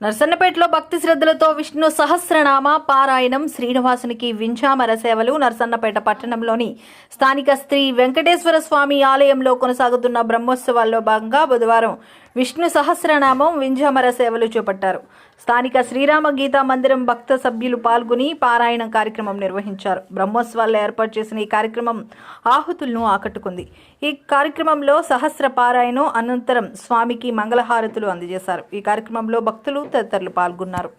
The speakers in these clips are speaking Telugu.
నర్సన్నపేటలో భక్తి శ్రద్ధలతో విష్ణు సహస్రనామ పారాయణం శ్రీనివాసునికి వింఛామర సేవలు నర్సన్నపేట పట్టణంలోని స్థానిక శ్రీ వెంకటేశ్వర స్వామి ఆలయంలో కొనసాగుతున్న బ్రహ్మోత్సవాల్లో భాగంగా బుధవారం విష్ణు సహస్రనామం వింజమర సేవలు చేపట్టారు. స్థానిక శ్రీరామ గీతా మందిరం భక్త సభ్యులు పాల్గొని పారాయణం కార్యక్రమం నిర్వహించారు. బ్రహ్మోత్సవాల్లో ఏర్పాటు చేసిన ఈ కార్యక్రమం ఆహుతులను ఆకట్టుకుంది. ఈ కార్యక్రమంలో సహస్ర పారాయణం అనంతరం స్వామికి మంగళహారతులు అందజేశారు. ఈ కార్యక్రమంలో భక్తులు తదితరులు పాల్గొన్నారు.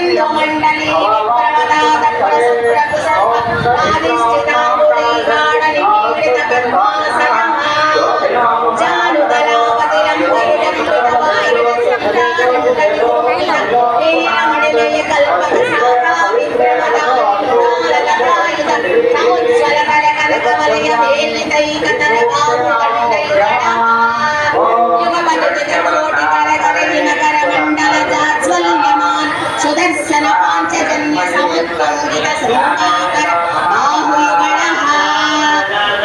अखण्डमण्डले विप्रवदादण्डसूत्रकुसम्पत्मादिष्ठिता పాంచజన్య సముత్పంగిత శ్రీమాకర బాహుయుగళః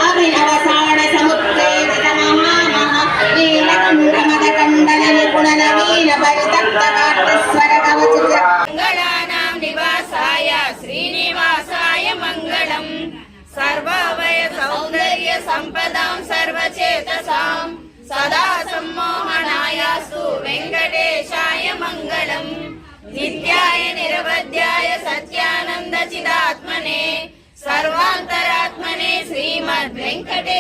అభినవ సాణ సముత్ప్రేరిత మహామహ నీలకంఠ వెంకటే